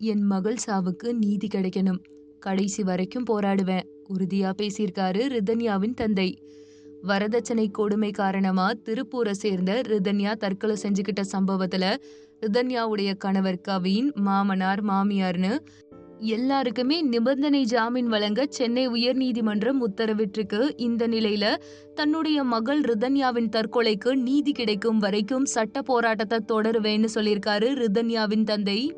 என் மகள் சாவுக்கு நீதி கிடைக்கணும். கடைசி வரைக்கும் போராடுவேன் உறுதியா பேசியிருக்காரு ரிதன்யாவின் தந்தை. வரதட்சணை கொடுமை காரணமா திருப்பூரை சேர்ந்த ரிதன்யா தற்கொலை செஞ்சுக்கிட்ட சம்பவத்துல ரிதன்யாவுடைய கணவர் கவின் மாமனார் மாமியார்னு எல்லாருக்குமே நிபந்தனை ஜாமீன் வழங்க சென்னை உயர்நீதிமன்றம் உத்தரவிட்டிருக்கு. இந்த நிலையில தன்னுடைய மகள் ரிதன்யாவின் தற்கொலைக்கு நீதி கிடைக்கும் வரைக்கும் சட்ட போராட்டத்தை தொடருவேன்னு சொல்லியிருக்காரு ரிதன்யாவின் தந்தை.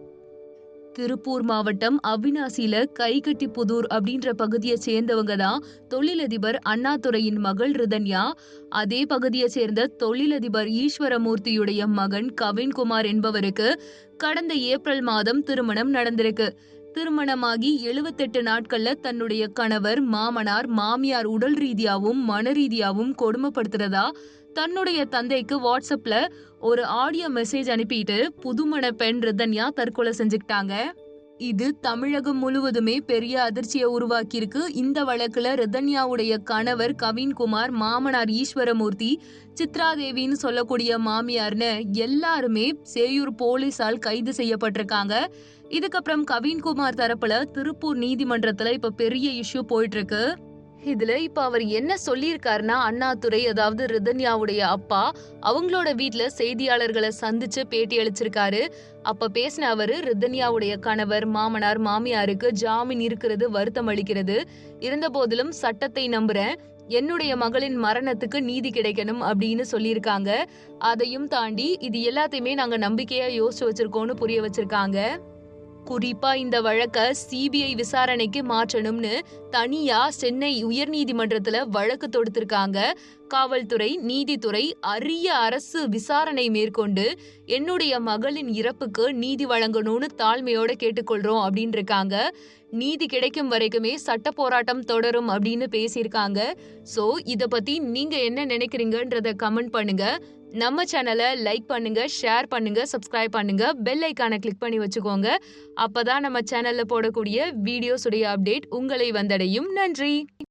திருப்பூர் மாவட்டம் அவினாசியில கைகட்டி புதூர் அப்படின்ற பகுதியை சேர்ந்தவங்க தான் தொழிலதிபர் அண்ணாதுரையின் மகள் ரிதன்யா. அதே பகுதியை சேர்ந்த தொழிலதிபர் ஈஸ்வரமூர்த்தியுடைய மகன் கவின்குமார் என்பவருக்கு கடந்த ஏப்ரல் மாதம் திருமணம் நடந்திருக்கு. திருமணமாகி எழுபத்தெட்டு நாட்கள்ல தன்னுடைய கணவர் மாமனார் மாமியார் உடல் ரீதியாவும் மன ரீதியாவும் கொடுமைப்படுத்துறதா தன்னுடைய தந்தைக்கு வாட்ஸ்அப்ல ஒரு ஆடியோ மெசேஜ் அனுப்பிட்டு புதுமண பெண் ரிதன்யா தற்கொலை செஞ்சுக்கிட்டாங்க. இது தமிழகம் முழுவதுமே பெரிய அதிர்ச்சியை உருவாக்கியிருக்கு. இந்த வழக்குல ரிதன்யாவுடைய கணவர் கவின்குமார் மாமனார் ஈஸ்வரமூர்த்தி சித்ராதேவின்னு சொல்லக்கூடிய மாமியார்னு எல்லாருமே சேயூர் போலீஸால் கைது செய்யப்பட்டிருக்காங்க. இதுக்கப்புறம் கவின்குமார் தரப்புல திருப்பூர் நீதிமன்றத்துல இப்ப பெரிய இஷ்யூ போயிட்டு இருக்கு இதுல இப்ப அவர் என்ன சொல்லியிருக்காருன்னா அண்ணாதுரை அதாவது ரிதன்யாவுடைய அப்பா அவங்களோட வீட்டுல செய்தியாளர்களை சந்திச்சு பேட்டி அளிச்சிருக்காரு. அப்ப பேசின அவரு ரிதன்யாவுடைய கணவர் மாமனார் மாமியாருக்கு ஜாமீன் இருக்கிறது வருத்தம் அளிக்கிறது. இருந்த போதிலும் சட்டத்தை நம்புறேன். என்னுடைய மகளின் மரணத்துக்கு நீதி கிடைக்கணும் அப்படின்னு சொல்லியிருக்காங்க. அதையும் தாண்டி இது எல்லாத்தையுமே நாங்க நம்பிக்கையா யோசிச்சு வச்சிருக்கோம்னு புரிய வச்சிருக்காங்க. குறிப்பா இந்த வழக்க சிபிஐ விசாரணைக்கு மாற்றணும்னு தனியா சென்னை உயர்நீதிமன்றத்துல வழக்கு தொடுத்திருக்காங்க. காவல்துறை நீதித்துறை அரிய அரசு விசாரணை மேற்கொண்டு என்னுடைய மகளின் இறப்புக்கு நீதி வழங்கணும்னு தாழ்மையோட கேட்டுக்கொள்றோம் அப்படின்னு இருக்காங்க நீதி கிடைக்கும் வரைக்குமே சட்ட போராட்டம் தொடரும் அப்படின்னு பேசியிருக்காங்க. ஸோ இதை பத்தி நீங்க என்ன நினைக்கிறீங்கன்றத கமெண்ட் பண்ணுங்க. நம்ம சேனலை லைக் பண்ணுங்க ஷேர் பண்ணுங்க சப்ஸ்கிரைப் பண்ணுங்க பெல் ஐக்கானை கிளிக் பண்ணி வச்சுக்கோங்க. அப்பதான் நம்ம சேனல்ல போடக்கூடிய வீடியோஸுடைய அப்டேட் உங்களை வந்தடையும். நன்றி!